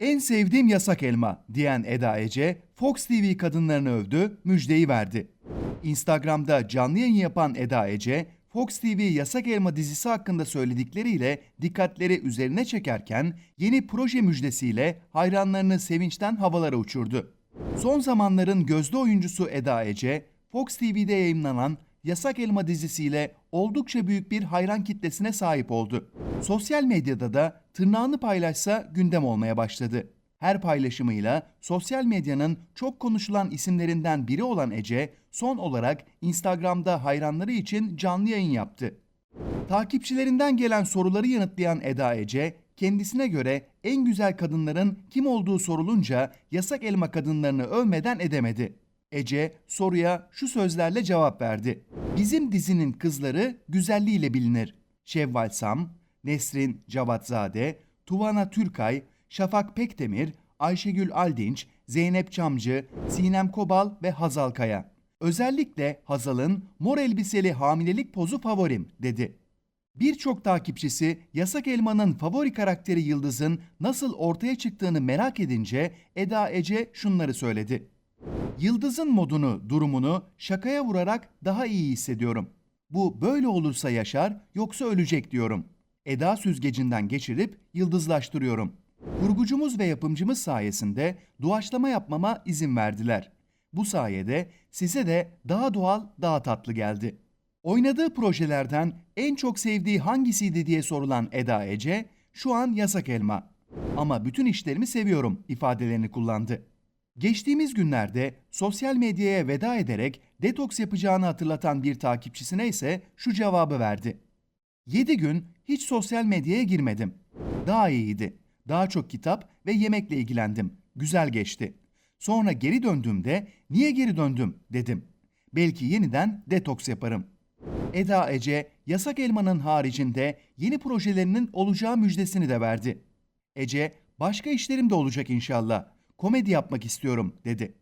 En sevdiğim yasak elma diyen Eda Ece, Fox TV kadınlarını övdü, müjdeyi verdi. Instagram'da canlı yayın yapan Eda Ece, Fox TV Yasak Elma dizisi hakkında söyledikleriyle dikkatleri üzerine çekerken yeni proje müjdesiyle hayranlarını sevinçten havalara uçurdu. Son zamanların gözde oyuncusu Eda Ece, Fox TV'de yayınlanan Yasak Elma dizisiyle oldukça büyük bir hayran kitlesine sahip oldu. Sosyal medyada da tırnağını paylaşsa gündem olmaya başladı. Her paylaşımıyla sosyal medyanın çok konuşulan isimlerinden biri olan Ece, son olarak Instagram'da hayranları için canlı yayın yaptı. Takipçilerinden gelen soruları yanıtlayan Eda Ece, kendisine göre en güzel kadınların kim olduğu sorulunca yasak elma kadınlarını övmeden edemedi. Ece soruya şu sözlerle cevap verdi. Bizim dizinin kızları güzelliğiyle bilinir. Şevval Sam, Nesrin Cavatzade, Tuvana Türkay, Şafak Pekdemir, Ayşegül Aldinç, Zeynep Çamcı, Sinem Kobal ve Hazal Kaya. Özellikle Hazal'ın mor elbiseli hamilelik pozu favorim dedi. Birçok takipçisi Yasak Elma'nın favori karakteri Yıldız'ın nasıl ortaya çıktığını merak edince Eda Ece şunları söyledi. Yıldız'ın modunu, durumunu şakaya vurarak daha iyi hissediyorum. Bu böyle olursa yaşar yoksa ölecek diyorum. Eda süzgecinden geçirip yıldızlaştırıyorum. Kurgucumuz ve yapımcımız sayesinde doğaçlama yapmama izin verdiler. Bu sayede size de daha doğal, daha tatlı geldi. Oynadığı projelerden en çok sevdiği hangisiydi diye sorulan Eda Ece, şu an Yasak Elma. Ama bütün işlerimi seviyorum ifadelerini kullandı. Geçtiğimiz günlerde sosyal medyaya veda ederek detoks yapacağını hatırlatan bir takipçisine ise şu cevabı verdi. 7 gün hiç sosyal medyaya girmedim. Daha iyiydi. Daha çok kitap ve yemekle ilgilendim. Güzel geçti. Sonra geri döndüğümde niye geri döndüm dedim. Belki yeniden detoks yaparım. Eda Ece, Yasak Elma'nın haricinde yeni projelerinin olacağı müjdesini de verdi. Ece, başka işlerim de olacak inşallah. Komedi yapmak istiyorum dedi.